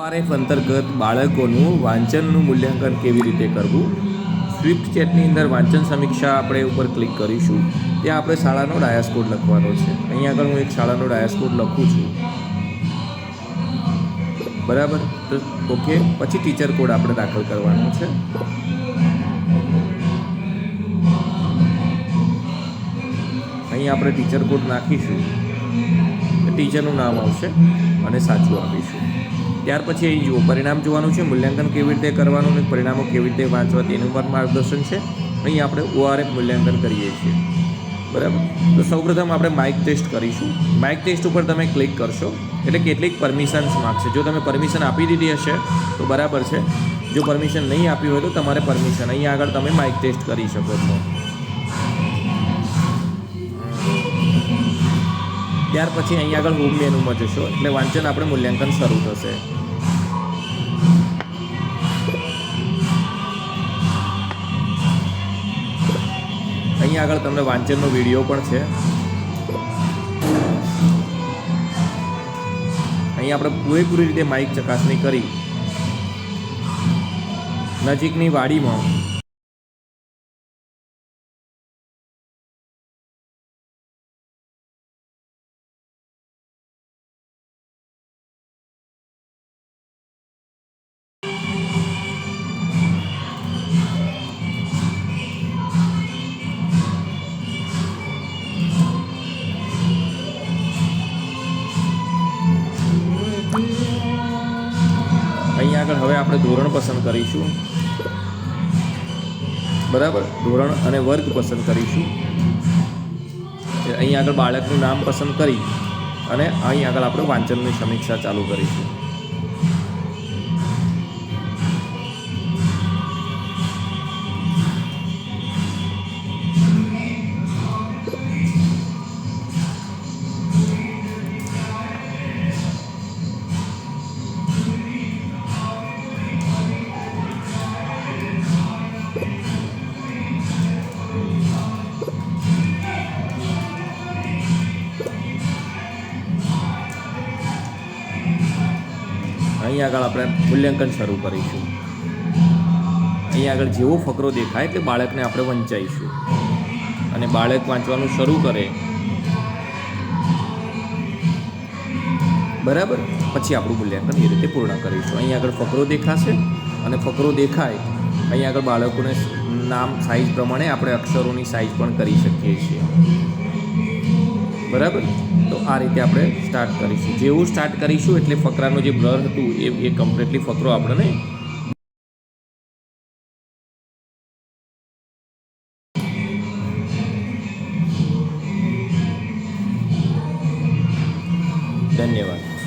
ઓઆરએફ અંતર્ગત બાળકોનું વાંચનનું મૂલ્યાંકન કેવી રીતે કરવું? સ્વિફ્ટ ચેટની અંદર વાંચન સમીક્ષા આપણે ઉપર ક્લિક કરીશું. ત્યાં આપણે શાળાનો ડાયસ કોડ લખવાનો છે. અહીંયા આગળ હું એક શાળાનો ડાયસ કોડ લખું છું. બરાબર? તો ઓકે પછી ટીચર કોડ આપણે દાખલ કરવાનો છે. અહીં આપણે ટીચર કોડ નાખીશું. ટીચરનું નામ આવશે અને સાચું આપીશું. ત્યાર પછી અહીં જુઓ, પરિણામ જોવાનું છે, મૂલ્યાંકન કેવી રીતે કરવાનું અને પરિણામો કેવી રીતે વાંચવા તેનું પણ માર્ગદર્શન છે. અહીં આપણે ઓઆરએફ મૂલ્યાંકન કરીએ છીએ. બરાબર? તો સૌપ્રથમ આપણે માઇક ટેસ્ટ કરીશું. માઇક ટેસ્ટ ઉપર તમે ક્લિક કરશો, એટલે કેટલીક પરમિશન્સ માગશે. જો તમે પરમિશન આપી દીધી હશે, તો બરાબર છે. જો પરમિશન નહીં આપી હોય તો તમારે પરમિશન અહીં આગળ તમે માઇક ટેસ્ટ કરી શકો છો. ત્યાર પછી અહીં આગળ હોમ મેનુમાં જશો. એટલે વાંચન આપણે મૂલ્યાંકન શરૂ થશે. અહીં આગળ તમને વાંચનનો વીડિયો પણ છે. અહીં આપણે પૂરેપૂરી રીતે માઇક ચકાસણી કરી. નજીકની વાડીમાં આગળ હવે આપણે ધોરણ પસંદ કરીશું. બરાબર? ધોરણ અને વર્ગ પસંદ કરીશું. અહીં આગળ બાળકનું નામ પસંદ કરી અને અહીં આગળ આપણે વાંચનની સમીક્ષા ચાલુ કરીશું. અહીં આગળ આપણે મૂલ્યાંકન શરૂ કરીશું. અહીંયા આગળ જેવો ફકરો દેખાય એટલે બાળકને આપણે વંચાઈશું. અને બાળક વાંચવાનું શરૂ કરે. બરાબર? પછી આપણું મૂલ્યાંકન એ રીતે પૂર્ણ કરીશું. અહીં આગળ ફકરો દેખાશે અને ફકરો દેખાય. અહીં આગળ બાળકોને નામ સાઈઝ પ્રમાણે આપણે અક્ષરોની સાઈઝ પણ કરી શકીએ છીએ. બરાબર? તો આ રીતે આપણે સ્ટાર્ટ કરીશું. જેવું સ્ટાર્ટ કરીશું એટલે ફકરાનું જે બ્લર હતું એ એ કમ્પ્લીટલી ફકરો આપણને ધન્યવાદ.